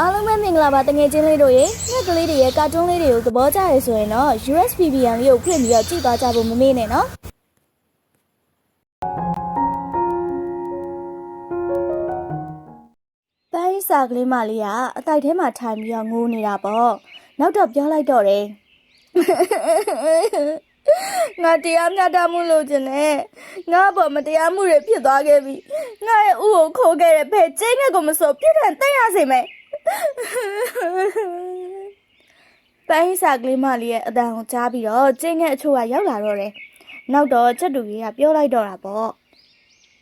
အားလုံးပဲမင်္ဂလာပါတငယ်ချင်းလေးတို့ရေငှက်ကလေးတွေရဲ့ကာတွန်းလေးတွေကိုသဘောကျရဆိုရင်တော့ USBBN လေးကိုဖွင့်ပြီးတော့ကြည့်သွားကြဖို့မမေ့နဲ့နော်ပိုင်းစာကလေးမလေးကအတိုက်ထဲမှာထိုင်ပြီးတော့ငိုးနေတာပေါ့နောက်တော့ပြောလိုက်တော့တယ်ငါတရားမျှတမှုလို့ကျင်နဲ့ငါဘောမတရားမှုတွေဖြစ်သွားခဲ့ပြီငါရဲ့ဥကိုခိုးခဲ့တဲ့ဖဲကျင်းငက်ကိုမစိုးပြစ်ဒဏ်သိရစေမယ် ပိုင်းစာကလေးမလေးရဲ့အတန်ကိုကြားပြီးတော့ကျင်းငက်အချို့ကရောက်လာတော့တယ်နောက်တော့ချက်တူကြီးကပြောလိုက်တော့တာပေါ့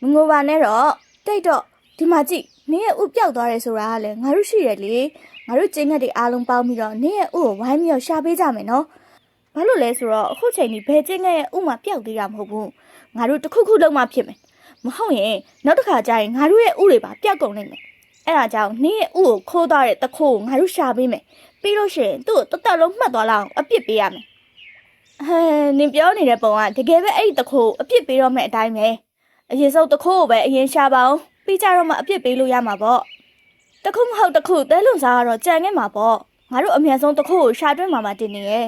မငိုပါနဲ့တော့တိတ်တော့ဒီမှာကြည့်နင်းရဲ့ဥပျောက်သွားတယ်ဆိုတာကလည်းငါတို့ရှိတယ်လေငါတို့ကျင်းငက်တွေအားလုံးပေါင်းပြီးတော့နင်းရဲ့ဥကိုဝိုင်းပြီးတော့ရှာပေးကြမယ်နော်ဘာလို့လဲဆိုတော့အခုချိန်ဒီဘယ်ကျင်းငယ်ရဲ့ဥမာပျောက်သေးတာမဟုတ်ဘူးငါတို့တစ်ခုခုလုံးမှဖြစ်မယ်မဟုတ်ရင်နောက်တစ်ခါကျရင်ငါတို့ရဲ့ဥတွေပါပျောက်ကုန်နိုင်မယ် အဲ့ဒါကြောင့်နင်းရဲ့ဥကိုခိုးသွားတဲ့တခိုးကိုငါတို့ရှာပေးမယ်ပြီးလို့ရှိရင်သူ့ကိုတသက်လုံးမှတ်သွားလောက်အောင်အပြစ်ပေးရမယ်ဟဲနင်ပြောနေတဲ့ပုံကတကယ်ပဲအဲ့ဒီတခိုးကိုအပြစ်ပေးတော့မယ်အတိုင်းပဲအရင်ဆုံးတခိုးကိုပဲအရင်ရှာပါအောင်ပြီးကြတော့မှအပြစ်ပေးလို့ရမှာပေါ့တခုမဟုတ်တခုတဲလွန်စားကတော့ကြံခဲ့မှာပေါ့ငါတို့အမြန်ဆုံးတခိုးကိုရှာတွင်းမှာမှတင်နေရဲ့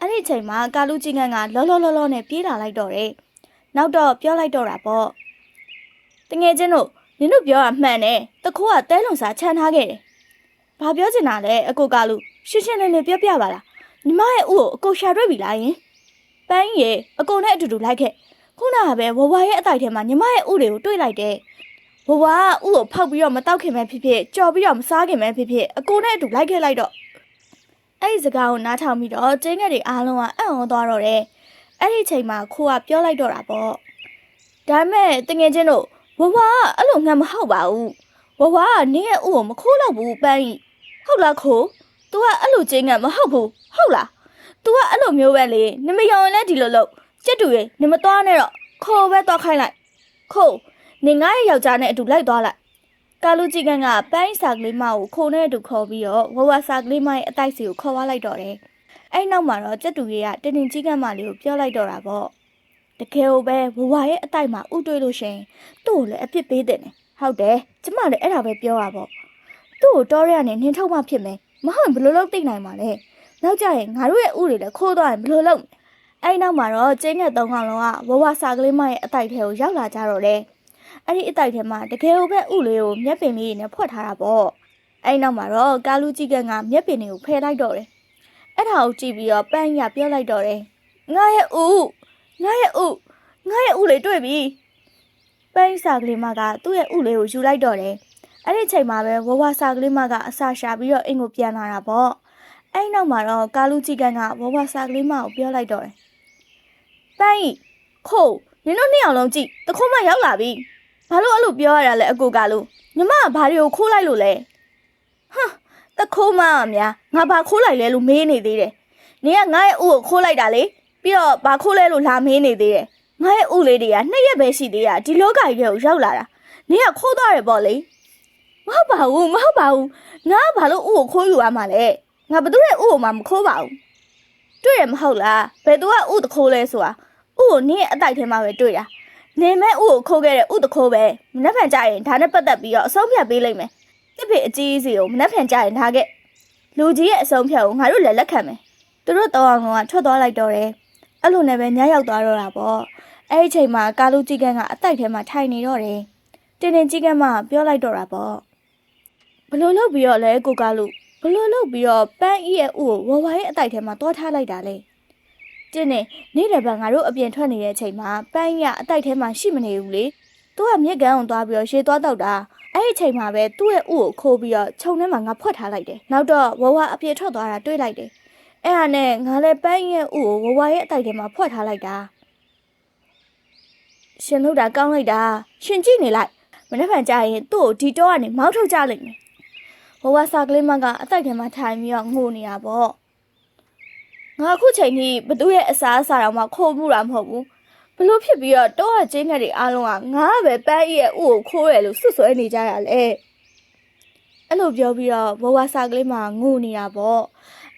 အဲ့ဒီအချိန်မှာကာလူကြီးငန်းကလောလောလောလောနဲ့ပြေးလာလိုက်တော့တယ်။နောက်တော့ပြောလိုက်တော့တာပေါ့။တငယ်ချင်းတို့ နင်တို့ပြောတာမှန်တယ်။တခိုးကတဲလုံစာခြံထားခဲ့တယ်။ဘာပြောချင်တာလဲအကိုကာလူရှင်းရှင်းလင်းလင်းပြောပြပါလား။ညီမရဲ့ဥကိုအကိုရှာတွေ့ပြီလားယင်။ပန်းကြီးရေအကိုနဲ့အတူတူလိုက်ခဲ့။ခုနကပဲဝဝရဲ့အတိုက်ထဲမှာညီမရဲ့ဥတွေကိုတွေ့လိုက်တယ်။ဝဝကဥကိုဖောက်ပြီးတော့မတောက်ခင်ပဲဖြစ်ဖြစ်ကြော်ပြီးတော့မစားခင်ပဲဖြစ်ဖြစ်အကိုနဲ့အတူလိုက်ခဲ့လိုက်တော့အဲ့ဒီစကားကိုနားထောင်ပြီးတော့ကျင်းငယ်တွေအားလုံးကအံ့ဩသွားတော့တယ်။အဲ့ဒီအချိန်မှာခိုးကပြောလိုက်တော့တာပေါ့။ဒါပေမဲ့တငယ်ချင်းတို့ ဝဝကအဲ့လိုငတ်မဟုတ်ပါဘူး။ဝဝကနင်းရဲ့ဥကိုမခိုးတော့ဘူးပန်းကြီး။ဟုတ်လားခိုး။ तू ကအဲ့လိုကျင်းငတ်မဟုတ်ဘူး။ဟုတ်လား။ तू ကအဲ့လိုမျိုးပဲလေ။နင်မယုံရင်လည်းဒီလိုလုပ်။ကြက်တူရေနင်မသွားနဲ့တော့ခိုးပဲသွားခိုင်းလိုက်။ခိုးနင်ငါ့ရဲ့ယောက်ျားနဲ့အတူလိုက်သွားလိုက်ကာလူကြီးကန်ကပန်းစာကလေးမကိုခိုးနဲ့အတူခေါ်ပြီးတော့ဝဝစာကလေးမရဲ့အတိုက်စီကိုခေါ်သွားလိုက်တော့တယ်။အဲ့နောက်မှာတော့ကြက်တူကြီးကတင်းတင်းကြီးကန်မလေးကိုပြောလိုက်တော့တာပေါ့။ တကယ်ကိုပဲဝဝရဲ့အတိုက်မှာဥတွေးလို့ရှရင်သူ့ကိုလည်းအပြစ်ပေးတဲ့နဲ့။ဟုတ်တယ်။ကျမလည်းအဲ့ဒါပဲပြောတာပေါ့။သူ့ကိုတော်ရရနဲ့နှင်းထုတ်မှဖြစ်မယ်။မဟုတ်ရင်ဘယ်လိုလုပ်သိနိုင်မှာလဲ။နောက်ကြရင်ငါတို့ရဲ့ဥတွေလည်းခိုးသွားရင်ဘယ်လိုလုပ်မလဲ။အဲ့နောက်မှာတော့ကျင်းငက်သုံးကောင်လုံးကဝဝစာကလေးမရဲ့အတိုက်ထဲကိုရောက်လာကြတော့တယ်။အဲ့ဒီအတိုက်ထဲမှာတကယ်ကိုပဲဥလေးကိုမျက်ပင်လေးနဲ့ဖွက်ထားတာပေါ့အဲ့နောက်မှာတော့ကာလူကြီးကကမျက်ပင်တွေကိုဖယ်လိုက်တော့တယ်အဲ့ဒါကိုကြည့်ပြီးတော့ပန်းရပြောလိုက်တော့တယ်ငါရဲ့ဥ ငါရဲ့ဥငါရဲ့ဥလေးတွေ့ပြီပန်းစာကလေးမကသူ့ရဲ့ဥလေးကိုယူလိုက်တော့တယ်အဲ့ဒီချိန်မှာပဲဝဝစာကလေးမကအစာရှာပြီးတော့အိမ်ကိုပြန်လာတာပေါ့အဲ့နောက်မှာတော့ကာလူကြီးကကဝဝစာကလေးမကိုပြောလိုက်တော့တယ်ပန်းခိုးနင်တို့နှစ်ယောက်လုံးကြည့်တခုမှရောက်လာပြီဘာလို့အဲ့လိုပြောရတာလဲအကိုကလို့ညီမကဘာတွေကိုခိုးလိုက်လို့လဲဟမ်တခိုးမအများငါဘာခိုးလိုက်လဲလို့မေးနေသေးတယ်နင်ကငါရဲ့ဥကိုခိုးလိုက်တာလေ ပြီးတော့ဘာခိုးလဲလို့လာမေးနေသေးတယ်ငါရဲ့ဥလေးတွေကနှစ်ရက်ပဲရှိသေးတာဒီလောကကြီးတွေကိုရောက်လာတာနင်ကခိုးသွားတယ်ပေါ့လေမဟုတ်ပါဘူးမဟုတ်ပါဘူးငါကဘာလို့ဥကိုခိုးယူရမှာလဲငါဘသူရဲ့ဥကိုမှမခိုးပါဘူးတွေ့ရမဟုတ်လားဘယ်သူကဥတခိုးလဲဆိုတာဥကိုနင်ရဲ့အတိုက်ထဲမှာပဲတွေ့တာနေမဲ့ဥကိုခိုးခဲ့တဲ့ဥတခိုးပဲမနှက်ဖန်ကြရင်ဒါနဲ့ပတ်သက်ပြီးတော့အဆုံးဖြတ်ပေးလိုက်မယ်တစ်ဖေအကြီးစီကိုမနှက်ဖန်ကြရင်ဒါကလူကြီးရဲ့အဆုံးဖြတ်ကိုငါတို့လည်းလက်ခံမယ်သူတို့တောင်းအောင်ကထွက်သွားလိုက်တော့တယ် အဲ့လိုနဲ့ပဲညရောက်သွားတော့တာပေါ့အဲ့ဒီအချိန်မှာကာလူကြီးကန်းကအတိုက်ထဲမှာထိုင်နေတော့တယ်တင်းတင်းကြီးကန်းမပြောလိုက်တော့တာပေါ့ဘလို့လုပ်ပြီးတော့လဲကိုကာလူဘလို့လုပ်ပြီးတော့ပန်းဤရဲ့ဥကိုဝဝရဲ့အတိုက်ထဲမှာတွားထားလိုက်တာလေကျင်းနေနေ့လည်းပဲငါတို့အပြင်ထွက်နေတဲ့အချိန်မှာပန်းရအတိုက်ထဲမှာရှိမနေဘူးလေသူကမြက်ကန်းအောင်သွားပြီးတော့ရှေးသွားတော့တာအဲ့ဒီအချိန်မှာပဲသူ့ရဲ့ဥကိုခိုးပြီးတော့ခြုံထဲမှာငါဖွက်ထားလိုက်တယ်နောက်တော့ဝဝအပြေထွက်သွားတာတွေ့လိုက်တယ် အဲ့ဟာနဲ့ငါလည်းပန်းရဲ့ဥကိုဝဝရဲ့အတိုက်ထဲမှာဖွက်ထားလိုက်တာရှင်လို့တာကောင်းလိုက်တာရှင်ကြည့်နေလိုက်မနေ့ကကြာရင်သူ့ကိုဒီတော့ကနေမောင်းထုတ်ကြလိမ့်မယ်ဝဝစာကလေးမကအတိုက်ထဲမှာထိုင်ပြီးတော့ငိုနေတာပေါ့ငါအခုချိန်ကြီးဘသူရဲ့အစားအစာတော့မှခိုးမှုတာမဟုတ်ဘူးဘလို့ဖြစ်ပြီးတော့တော့အချင်းငယ်တွေအားလုံးကငါကပဲပန်းရဲ့ဥကိုခိုးရလို့စွတ်စွဲနေကြတာလေအဲ့လိုပြောပြီးတော့ဘဝစာကလေးမှာငိုနေတာပေါ့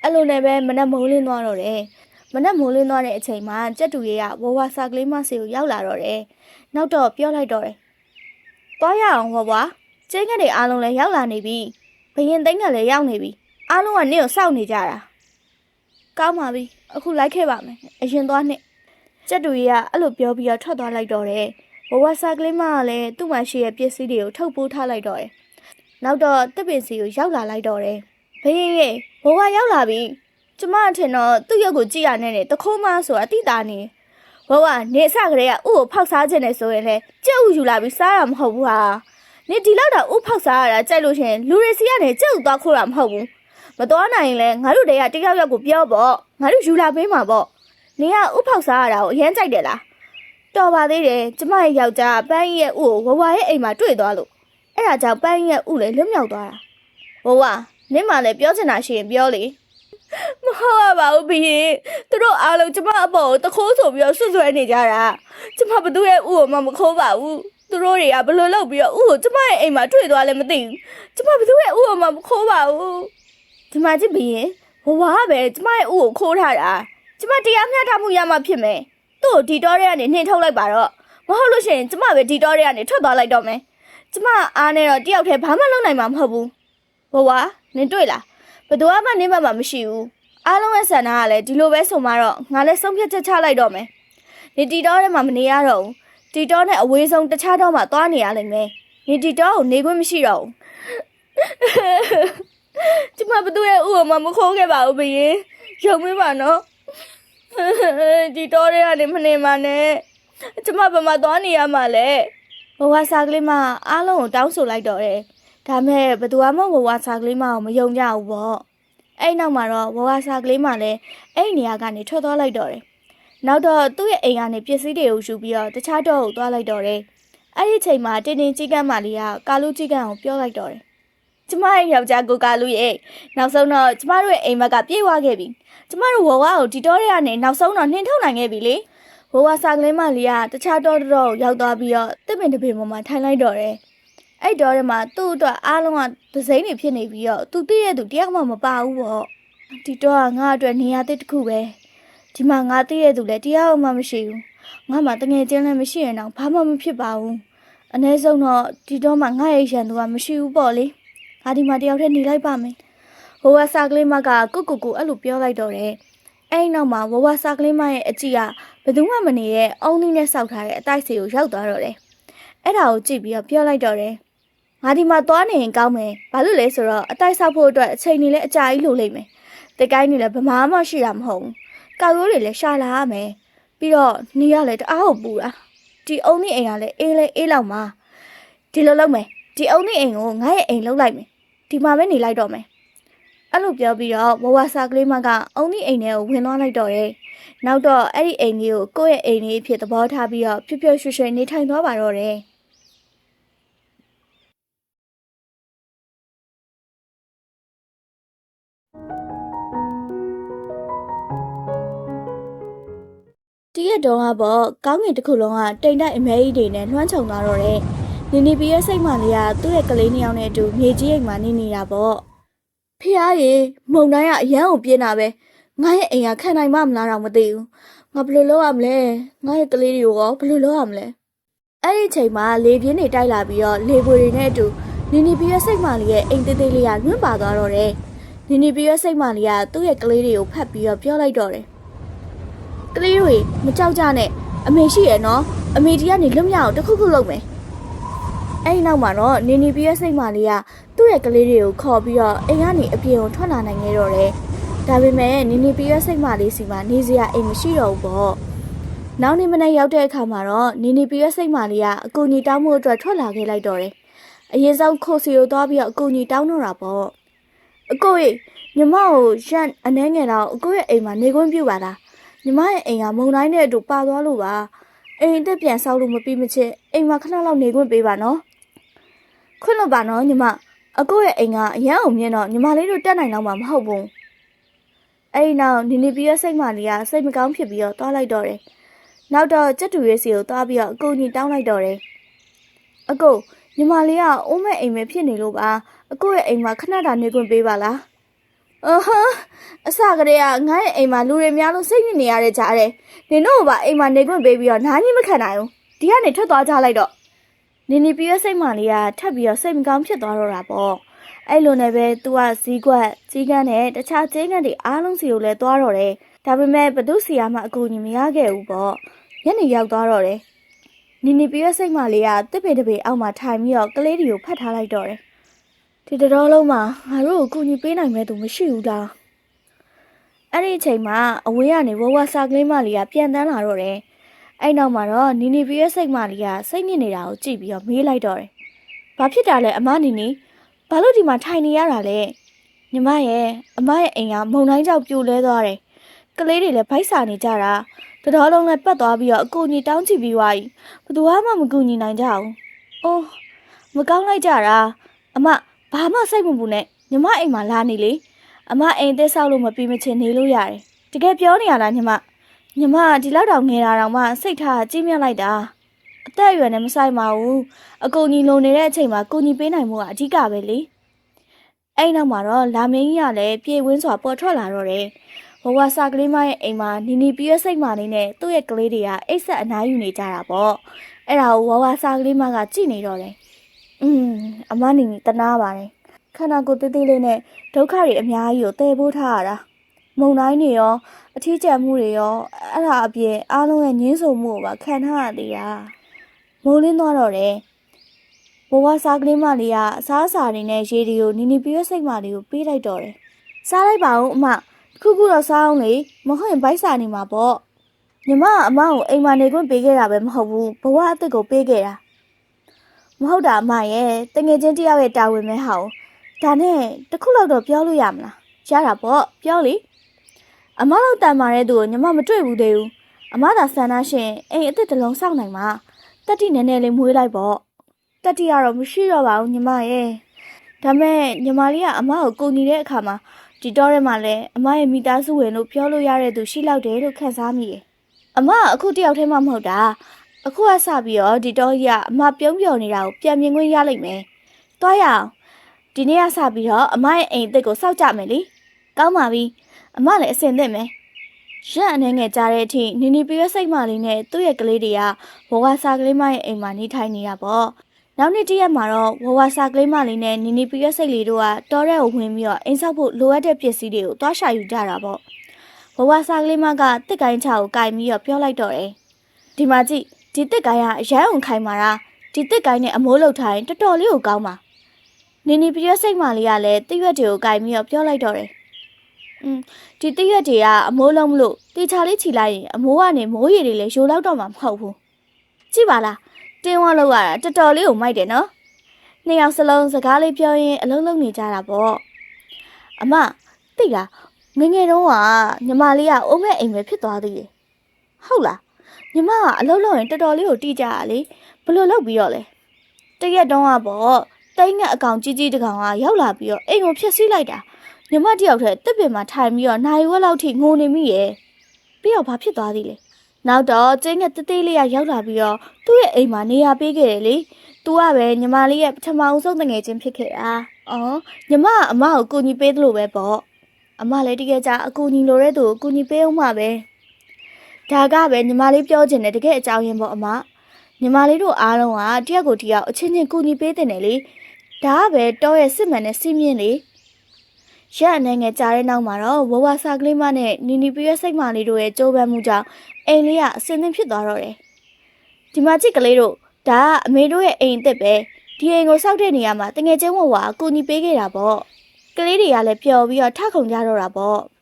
အဲ့လိုနဲ့ပဲမနက်မိုးလင်းသွားတော့တယ်မနက်မိုးလင်းသွားတဲ့အချိန်မှာကြက်တူရဲကဘဝစာကလေးမစီကိုရောက်လာတော့တယ်နောက်တော့ပြောလိုက်တော့တယ်သွားရအောင်ဘဝချင်းငယ်တွေအားလုံးလည်းရောက်လာနေပြီဘယင်သိန်းကလည်းရောက်နေပြီအားလုံးကနင့်ကိုစောင့်နေကြတာကောင်းပါပြီအခုလိုက်ခဲ့ပါမယ်အရင်သွားနှစ်ကျက်တူကြီးကအဲ့လိုပြောပြီးတော့ထွက်သွားလိုက်တော့တယ်ဘဝစာကလေးမကလည်းသူ့မှာရှိတဲ့ပစ္စည်းတွေကိုထုတ်ပိုးထားလိုက်တော့တယ်နောက်တော့တစ်ပင်စီကိုရောက်လာလိုက်တော့တယ်ဘယင်ရဲ့ ဘဝရောက်လာပြီကျမအထင်တော့သူ့ရုပ်ကိုကြည့်ရနဲ့တခိုးမဆိုတာတိတာနေဘဝနေအစကလေးကဥကိုဖောက်စားခြင်းနဲ့ဆိုရင်လေကြက်ဥယူလာပြီးစားတာမဟုတ်ဘူးဟာနေဒီလောက်တော့ဥဖောက်စားရတာကြိုက်လို့ရှရင်လူတွေစီကနေကြက်ဥသွားခိုးတာမဟုတ်ဘူးမတော်နိုင်ရင်လေငါတို့တည်းကတယောက်ယောက်ကိုပြောပေါ့ငါတို့ယူလာပေးမှာပေါ့နေကဥဖောက်စားရတာကိုအရင်ကြိုက်တယ်လားတော်ပါသေးတယ်ကျမရဲ့ယောက်ျားပန်းကြီးရဲ့ဥကိုဝဝရဲ့အိမ်မှာတွေ့သွားလို့အဲ့ဒါကြောင့်ပန်းကြီးရဲ့ဥလည်းလွတ်မြောက်သွားတာဝဝ နင့်မှလည်းပြောချင်တာရှိရင်ပြောလေမဟုတ်ပါဘူးဘီရင်သူတို့အားလုံးကျမအပေါ်ကိုတခိုးဆိုပြီးတော့ဆွဆွဲနေကြတာကျမဘသူရဲ့ဥကိုမှမခိုးပါဘူးသူတို့တွေကဘယ်လိုလုပ်ပြီးတော့ဥကိုကျမရဲ့အိမ်မှာတွေ့သွားလဲမသိဘူးကျမဘသူရဲ့ဥကိုမှမခိုးပါဘူးဒီမှာကြည့်ဘီရင်ဘဝကပဲကျမရဲ့ဥကိုခိုးထားတာကျမတရားမျှတမှုရမှဖြစ်မယ်သူ့ကိုဒီတော့ထဲကနေနှင်ထုတ်လိုက်ပါတော့မဟုတ်လို့ရှိရင်ကျမပဲဒီတော့ထဲကနေထွက်သွားလိုက်တော့မယ်ကျမအားနဲ့တော့တယောက်တည်းဘာမှလုပ်နိုင်မှာမဟုတ်ဘူးဘဝ နင်တွေ့လားဘယ်သူမှနင်းမမှာမရှိဘူးအားလုံးရဲ့ဆန္ဒကလည်းဒီလိုပဲဆိုမှတော့ငါလည်းဆုံးဖြတ်ချက်ချလိုက်တော့မယ်နေတီတော့ထဲမှာမနေရတော့ဘူးတီတော့နဲ့အဝေးဆုံးတခြားတော့မှသွားနေရလိမ့်မယ်နေတီတော့ကိုနေခွင့်မရှိတော့ဘူးကျမဘသူရဲ့ဥကိုမှမခိုးခဲ့ပါဘူးဘရင်ရုံမင်းပါနော်ဒီတော့ထဲကနေမနေမှာနဲ့ကျမဘာမှသွားနေရမှာလဲဘဝစားကလေးမအားလုံးကိုတောင်းဆိုလိုက်တော့တယ် ဒါမဲ့ဘယ်သူမှဝဝစာကလေးမအောင်မယုံကြဘူးပေါ့အဲ့နောက်မှာတော့ဝဝစာကလေးမလည်းအဲ့နေရာကနေထွက်သွားလိုက်တော့တယ်နောက်တော့သူ့ရဲ့အိမ်ကနေပစ္စည်းတွေကိုယူပြီးတော့တခြားတော့ကိုသွားလိုက်တော့တယ်အဲ့ဒီချိန်မှာတင်းတင်းကြီးကန်းမလေးကကာလူကြီးကန်းကိုပြောလိုက်တော့တယ်ကျမရဲ့ယောက်ျားကိုကာလူရဲ့နောက်ဆုံးတော့ကျမတို့ရဲ့အိမ်မက်ကပြေးသွားခဲ့ပြီကျမတို့ဝဝကိုဒီတော့ရကနေနောက်ဆုံးတော့နှင်ထုတ်နိုင်ခဲ့ပြီလေဝဝစာကလေးမလေးကတခြားတော့တော့ကိုရောက်သွားပြီးတော့တစ်ပင်တစ်ပင်ပေါ်မှာထိုင်လိုက်တော့တယ် အဲ့တော့ဒီမှာသူ့အတွက်အားလုံးကဒဇိမ့်တွေဖြစ်နေပြီးတော့သူသိရတဲ့သူတယောက်မှမပါဘူးပေါ့ဒီတော့ကငါအတွက်နေရာတစ်တစ်ခုပဲဒီမှာငါသိရတဲ့သူလည်းတယောက်မှမရှိဘူးငါမှတငယ်ချင်းလည်းမရှိရင်တော့ဘာမှမဖြစ်ပါဘူးအ ਨੇ ဆုံးတော့ဒီတော့မှငါရဲ့ရန်သူကမရှိဘူးပေါ့လေငါဒီမှာတယောက်တည်းနေလိုက်ပါမယ်ဟိုဝါစာကလေးမကကုတ်ကုတ်ကူအဲ့လိုပြောလိုက်တော့တယ်အဲ့နောက်မှာဝဝစာကလေးမရဲ့အကြည့်ကဘယ်သူမှမနေရဲ့အုံးလေးနဲ့စောက်ထားတဲ့အတိုက်စီကိုရောက်သွားတော့တယ်အဲ့ဒါကိုကြည့်ပြီးတော့ပြောလိုက်တော့တယ် ငါဒီမှာသွားနေရင်ကောင်းမယ်ဘာလို့လဲဆိုတော့အတိုက်ဆောက်ဖို့အတွက်အချိန်နေလဲအကြာကြီးလိုလိမ့်မယ်တကိုင်းနေလဲဗမာမှရှိတာမဟုတ်ဘူးကောက်ရိုးတွေလဲရှာလာရမယ်ပြီးတော့နေရလဲတအားကိုပူတာဒီအုံနဲ့အိမ်ကလဲအေးလဲအေးလောက်မှာဒီလိုလုပ်မယ်ဒီအုံနဲ့အိမ်ကိုငါရဲ့အိမ်လုပ်လိုက်မယ်ဒီမှာပဲနေလိုက်တော့မယ်အဲ့လိုပြောပြီးတော့ဝဝစာကလေးမကအုံနဲ့အိမ်ထဲကိုဝင်သွားလိုက်တော့ရဲ့နောက်တော့အဲ့ဒီအိမ်လေးကိုကိုယ့်ရဲ့အိမ်လေးဖြစ်သဘောထားပြီးတော့ပျော်ပျော်ရွှင်ရွှင်နေထိုင်သွားပါတော့တယ် တရက်တုံးကပေါ့ကောင်းငင်တစ်ခုလုံးကတိမ်တိုက်အမဲကြီးတွေနဲ့လွှမ်းခြုံသွားတော့တယ်။နီနီပီရဲ့စိတ်မှလေးကသူ့ရဲ့ကလေးနှစ်ယောက်နဲ့အတူမြေကြီးအိမ်မှာနေနေတာပေါ့။ဖះရေမုံတိုင်းကအရန်ကိုပြင်းတာပဲ။ငါရဲ့အိမ်ကခံနိုင်မှမလားတော့မသိဘူး။ငါဘယ်လိုလုပ်ရမလဲ။ငါရဲ့ကလေးတွေကိုရောဘယ်လိုလုပ်ရမလဲ။အဲ့ဒီချိန်မှာလေပြင်းတွေတိုက်လာပြီးတော့လေပွေတွေနဲ့အတူနီနီပီရဲ့စိတ်မှလေးရဲ့အိမ်သေးသေးလေးကလွင့်ပါသွားတော့တယ်။နီနီပီရဲ့စိတ်မှလေးကသူ့ရဲ့ကလေးတွေကိုဖတ်ပြီးတော့ပြောလိုက်တော့တယ် ကလေးတွေမကြောက်ကြနဲ့အမေရှိရယ်နော်အမေဒီကနေလွတ်မြောက်အောင်တစ်ခုခုလုပ်မယ်အဲ့ဒီနောက်မှာတော့နေနေပြည့်ရဲ့စိတ်မလေးကသူ့ရဲ့ကလေးတွေကိုခေါ်ပြီးတော့အိမ်ကနေအပြင်ကိုထွက်လာနိုင်ခဲ့တော့တယ်ဒါပေမဲ့နေနေပြည့်ရဲ့စိတ်မလေးစီမှာနေစရာအိမ်မရှိတော့ဘူးပေါ့နောက်နေ့မနေ့ရောက်တဲ့အခါမှာတော့နေနေပြည့်ရဲ့စိတ်မလေးကအကူညီတောင်းမှုအတွက်ထွက်လာခဲ့လိုက်တော့တယ်အရင်ဆုံးခိုစီကိုသွားပြီးတော့အကူညီတောင်းတော့တာပေါ့အကိုကြီးညီမကိုရန်အနှဲငယ်တော့အကိုရဲ့အိမ်မှာနေခွင့်ပြုပါလား ညီမရဲ့အိမ်ကမုံတိုင်းနဲ့အတူပါသွားလို့ပါအိမ်အသက်ပြန်ဆောက်လို့မပြီးမချင်းအိမ်မှာခဏလောက်နေခွင့်ပေးပါနော်ခွင့်လို့ပါနော်ညီမအကိုရဲ့အိမ်ကအရန်အောင်မြင်တော့ညီမလေးတို့တက်နိုင်တော့မှာမဟုတ်ဘူးအဲ့ဒီနောက်နီနီပီရဲ့စိတ်မလေးကစိတ်မကောင်းဖြစ်ပြီးတော့တွားလိုက်တော့တယ်နောက်တော့ကြက်တူရဲ့စီကိုတွားပြီးတော့အကိုကြီးတောင်းလိုက်တော့တယ်အကိုညီမလေးကအိုးမဲ့အိမ်ပဲဖြစ်နေလို့ပါအကိုရဲ့အိမ်မှာခဏတာနေခွင့်ပေးပါလား အဟမ်းအစကတည်းကငါ့ရဲ့အိမ်မှာလူတွေများလို့စိတ်ညစ်နေရတဲ့ကြားတယ်။နင်တို့ကပါအိမ်မှာနေခွင့်ပေးပြီးတော့နားကြီးမခံနိုင်ဘူး။ဒီကနေထွက်သွားကြလိုက်တော့နင်နီပြည့်ရဲ့စိတ်မှလေးကထပ်ပြီးတော့စိတ်မကောင်းဖြစ်သွားတော့တာပေါ့။အဲ့လိုနဲ့ပဲ तू ကဈီးကွက်ကြီးကန်းနဲ့တခြားကျင်းကန်းတွေအားလုံးစီကိုလည်းသွားတော့တယ်ဒါပေမဲ့ဘသူစီယာမှအကူအညီမရခဲ့ဘူးပေါ့ညနေရောက်သွားတော့တယ်နီနီပြည့်စိတ်မလေးကတစ်ပေတစ်ပေအောက်မှာထိုင်ပြီးတော့ကလေးတွေကိုဖတ်ထားလိုက်တော့တယ် ဒီတစ်တော်လုံးမှာငါတို့ကိုအကူအညီပေးနိုင်မဲ့သူမရှိဘူးလားအဲ့ဒီအချိန်မှာအဝေးကနေဝဝစာကလေးမလေးကပြန်တန်းလာတော့တယ်အဲ့နောက်မှာတော့နီနီပြည့်စိတ်မလေးကစိတ်ညစ်နေတာကိုကြည့်ပြီးတော့မေးလိုက်တော့တယ်ဘာဖြစ်တာလဲအမနီနီဘာလို့ဒီမှာထိုင်နေရတာလဲညီမရဲ့အမရဲ့အိမ်ကမုံတိုင်းကြောက်ပြိုလဲသွားတယ်ကလေးတွေလည်းဗိုက်စာနေကြတာတတော်လုံးလည်းပတ်သွားပြီးတော့အကူကြီးတောင်းချပြီးသွားပြီဘသူမှမကူညီနိုင်ကြဘူးအိုးမကောင်းလိုက်ကြတာအမ ဘာမှစိတ်မပူနဲ့ညီမအိမ်မှာလာနေလေအမအိမ်သက်ဆောက်လို့မပြီးမချင်းနေလို့ရတယ်တကယ်ပြောနေရလားညီမညီမဒီလောက်တောင်ငယ်တာတောင်မှစိတ်ထားကြီးမြတ်လိုက်တာအသက်အရွယ်နဲ့မဆိုင်ပါဘူးအကူကြီးလုံနေတဲ့အချိန်မှာကူညီပေးနိုင်မှုကအဓိကပဲလေအဲ့နောက်မှာတော့လာမင်းကြီးကလည်းပြေဝင်းစွာပေါ်ထွက်လာတော့တယ်။ဘဝစာကလေးမရဲ့အိမ်မှာနီနီပြည့်စိတ်မာနေနဲ့သူ့ရဲ့ကလေးတွေကအိတ်ဆက်အနားယူနေကြတာပေါ့။အဲ့ဒါကိုဝဝစာကလေးမကကြည့်နေတော့တယ်။ อืมအမနီနီတနာပါတယ်။ခန္ဓာကိုယ်သေးသေးလေးနဲ့ဒုက္ခတွေအများကြီးကိုတည်ဖို့ထားရတာ။မုံတိုင်းတွေရောအထီးကျန်မှုတွေရောအဲ့ဒါအပြင်အားလုံးရဲ့ညှင်းဆုံမှုကိုပါခံထားရသေးတာ။မိုးလင်းသွားတော့တယ်။ဘဝစားကလေးမလေးကအစားအစာတွေနဲ့ရေတွေကိုနီနီပြည့်စိတ်မလေးကိုပေးလိုက်တော့တယ်။စားလိုက်ပါဦးအမ။တစ်ခုခုတော့စားအောင်လေ။မဟုတ်ရင်ဗိုက်စာနေမှာပေါ့။ညီမကအမကိုအိမ်မှာနေခွင့်ပေးခဲ့တာပဲမဟုတ်ဘူး။ဘဝအစ်စ်ကိုပေးခဲ့တာ။ မဟုတ်တာအမရဲ့တငယ်ချင်းတယောက်ရဲ့တာဝန်ပဲဟာ။ဒါနဲ့တစ်ခုလောက်တော့ပြောလို့ရမလား။ရတာပေါ့ပြောလေ။အမလောက်တန်မာတဲ့သူကိုညီမမတွေ့ဘူးသေးဘူး။အမသာဆန္ဒရှင်အိမ်အစ်စ်တစ်လုံးစောင့်နိုင်မှာ။တက်တိနည်းနည်းလေးမွေးလိုက်ပေါ့။တက်တီကတော့မရှိတော့ပါဘူးညီမရဲ့ဒါမဲ့ညီမလေးကအမကိုကူညီတဲ့အခါမှာဒီတော့ထဲမှာလည်းအမရဲ့မိသားစုဝင်လို့ပြောလို့ရတဲ့သူရှိလောက်တယ်လို့ခန့်စားမိတယ်အမကအခုတယောက်တည်းမှမဟုတ်တာ အခုကစပြီးတော့ဒီတော့ကြီးကအမပြုံးပြော်နေတာကိုပြန်မြင်ခွင့်ရလိမ့်မယ်တွားရအောင်ဒီနေ့ကစပြီးတော့အမရဲ့အိမ်အသစ်ကိုစောက်ကြမယ်လေကောင်းပါပြီအမလည်းအစင်သင့်မယ်ရက်အနေငယ်ကြားတဲ့အထိနီနီပြည့်စိတ်မလေးနဲ့သူ့ရဲ့ကလေးတွေကဘဝစားကလေးမရဲ့အိမ်မှာနေထိုင်နေတာပေါ့နောက်နေ့တရက်မှာတော့ဝဝစာကလေးမလေးနဲ့နီနီပီရက်စိတ်လေးတို့ကတောထဲကိုဝင်ပြီးတော့အိမ်ဆောက်ဖို့လိုအပ်တဲ့ပစ္စည်းတွေကိုတွားရှာယူကြတာပေါ့ဝဝစာကလေးမကတစ်ကိုင်းချာကိုကင်ပြီးတော့ပြောလိုက်တော့တယ်ဒီမှာကြည့် ဒီတစ်ကိုင်းကအရန်အောင်ခိုင်မာတာဒီတစ်ကိုင်းနဲ့အမိုးလောက်ထားရင်တော်တော်လေးကိုကောင်းပါနီနီပီရက်စိတ်မလေးကလည်းတိရွက်တွေကိုကင်ပြီးတော့ပြောလိုက်တော့တယ်อืมဒီတိရွက်တွေကအမိုးလုံးမလို့တေချာလေးခြိလိုက်ရင်အမိုးကနေမိုးရည်တွေလည်းရိုလောက်တော့မှာမဟုတ်ဘူးကြည့်ပါလားတင်းဝလောက်ရတာတော်တော်လေးကိုမိုက်တယ်နော်နှစ်ယောက်စလုံးစကားလေးပြောရင်းအလုံးလုံးနေကြတာပေါ့အမသိလားငယ်ငယ်တုန်းကညီမလေးကအိုးမဲ့အိမ်ပဲဖြစ်သွားသေးတယ်ဟုတ်လား ညီမကအလုံးလုံးရင်တော်တော်လေးကိုတီးကြရလေဘယ်လိုလုပ်ပြီးတော့လဲတရက်တုန်းကပေါ့တိတ်ငက်အကောင်ကြီးကြီးတကောင်ကရောက်လာပြီးတော့အိမ်ကိုဖျက်ဆီးလိုက်တာညီမတယောက်တည်းတစ်ပင်မှာထိုင်ပြီးတော့နိုင်ဝက်လောက်ထိငိုနေမိရဲ့ပြီးတော့ဘာဖြစ်သွားသေးလဲနောက်တော့ကျင်းကတသေးလေးကရောက်လာပြီးတော့သူ့ရဲ့အိမ်မှာနေရာပေးခဲ့တယ်လေ။ तू ကပဲညီမလေးရဲ့ပထမအဆုံးတငယ်ချင်းဖြစ်ခဲ့တာ။အော်ညီမကအမကိုကူညီပေးသလိုပဲပေါ့။အမလည်းတကယ်ကြအကူညီလိုတဲ့သူကိုကူညီပေးအောင်မှာပဲ။ ဒါကပဲညီမလေးပြောချင်တယ်တကယ်အကြောင်းရင်းပေါ့အမ။ညီမလေးတို့အားလုံးကတယောက်ကိုတယောက်အချင်းချင်းကူညီပေးတင်တယ်လေ။ဒါကပဲတော့ရဲ့စစ်မှန်တဲ့စီးမြင့်လေ။ရက်အနေငယ်ကြားတဲ့နောက်မှာတော့ဝဝစာကလေးမနဲ့နီနီပြည့်ရဲ့စိတ်မလေးတို့ရဲ့ကြိုးပမ်းမှုကြောင့်အိမ်လေးကအစင်းသင်းဖြစ်သွားတော့တယ်။ဒီမှာကြည့်ကလေးတို့ဒါကအမေတို့ရဲ့အိမ်အစ်စ်ပဲဒီအိမ်ကိုစောက်တဲ့နေရာမှာတငယ်ချင်းဝဝအကူညီပေးခဲ့တာပေါ့။ကလေးတွေကလည်းပျော်ပြီးတော့ထခုန်ကြတော့တာပေါ့။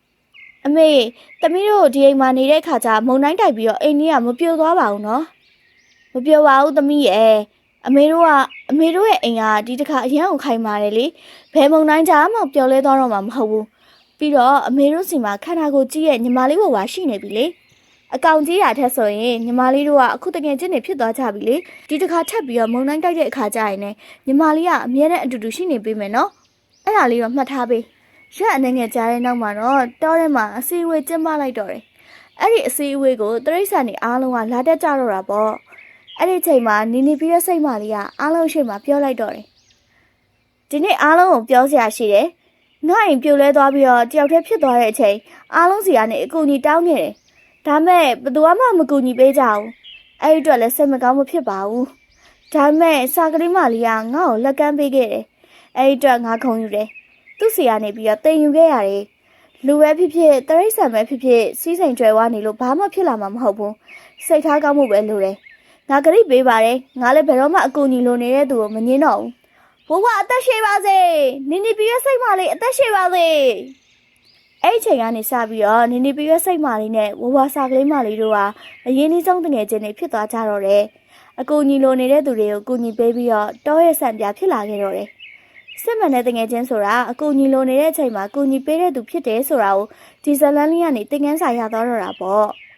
အမေသမီးတို့ဒီအိမ်မှာနေတဲ့ခါကျမုံတိုင်းတိုက်ပြီးတော့အိမ်ကြီးကမပြိုသွားပါဘူးနော်။မပြိုပါဘူးသမီးရဲ့အမေတို့ကအမေတို့ရဲ့အိမ်ကဒီတစ်ခါအရန်ကိုခိုင်ပါတယ်လေ။ဘယ်မုံတိုင်းကြမှပျော်လဲသွားတော့မှာမဟုတ်ဘူး။ပြီးတော့အမေတို့စီမှာခန္ဓာကိုယ်ကြီးရဲ့ညီမလေးဝဝရှိနေပြီလေ။အကောင်ကြီးတာထက်ဆိုရင်ညီမလေးတို့ကအခုတကယ်ချင်းနေဖြစ်သွားကြပြီလေဒီတစ်ခါထပ်ပြီးတော့မုံတိုင်းတိုက်တဲ့အခါကျရင်လည်းညီမလေးကအမြဲတမ်းအတူတူရှိနေပေးမယ်နော်အဲ့ဒါလေးတော့မှတ်ထားပေး ရက်အနေငယ်ကြားတဲ့နောက်မှာတော့တောထဲမှာအစည်းအဝေးကျင်းပလိုက်တော့တယ်အဲ့ဒီအစည်းအဝေးကိုတရိษံနေအားလုံးကလာတက်ကြတော့တာပေါ့အဲ့ဒီချိန်မှာနီနီပြီးရဲ့စိတ်မလေးကအားလုံးရှိမှပြောလိုက်တော့တယ်ဒီနေ့အားလုံးကိုပြောစရာရှိတယ်ငါ့အိမ်ပြိုလဲသွားပြီးတော့တယောက်တည်းဖြစ်သွားတဲ့အချိန်အားလုံးစီကနေအကူအညီတောင်းနေတယ်ဒါမဲ့ဘယ်သူမှမကူညီပေးကြဘူးအဲ့ဒီအတွက်လည်းစိတ်မကောင်းမဖြစ်ပါဘူးဒါမဲ့စာကလေးမလေးကငါ့ကိုလက်ကမ်းပေးခဲ့တယ်အဲ့ဒီအတွက်ငါခုံယူတယ် သူ့စီကနေပြီးတော့တင်ယူခဲ့ရတယ်လူပဲဖြစ်ဖြစ်တရိတ်ဆန်ပဲဖြစ်ဖြစ်စီးစိမ်ကျွဲဝါနေလို့ဘာမှဖြစ်လာမှာမဟုတ်ဘူးစိတ်ထားကောင်းမှုပဲလိုတယ်ငါဂရိပေးပါတယ်ငါလည်းဘယ်တော့မှအကူအညီလိုနေတဲ့သူကိုမငင်းတော့ဘူးဘဝအသက်ရှိပါစေနင်းနီပြည့်ရဲ့စိတ်မလေးအသက်ရှိပါစေအဲ့ဒီအချိန်ကနေစပြီးတော့နီနီပီရွက်စိတ်မာလေးနဲ့ဝဝစာကလေးမလေးတို့ဟာအရင်နှီးဆုံးတငယ်ချင်းတွေဖြစ်သွားကြတော့တယ်။အကူညီလိုနေတဲ့သူတွေကိုကူညီပေးပြီးတော့တောရဲ့ဆန်ပြဖြစ်လာခဲ့တော့တယ်။ စစ်မှန်တဲ့တငယ်ချင်းဆိုတာအကူညီလိုနေတဲ့အချိန်မှာကူညီပေးတဲ့သူဖြစ်တယ်ဆိုတာကိုဒီဇလန်လေးကနေသင်ခန်းစာရသွားတော့တာပေါ့။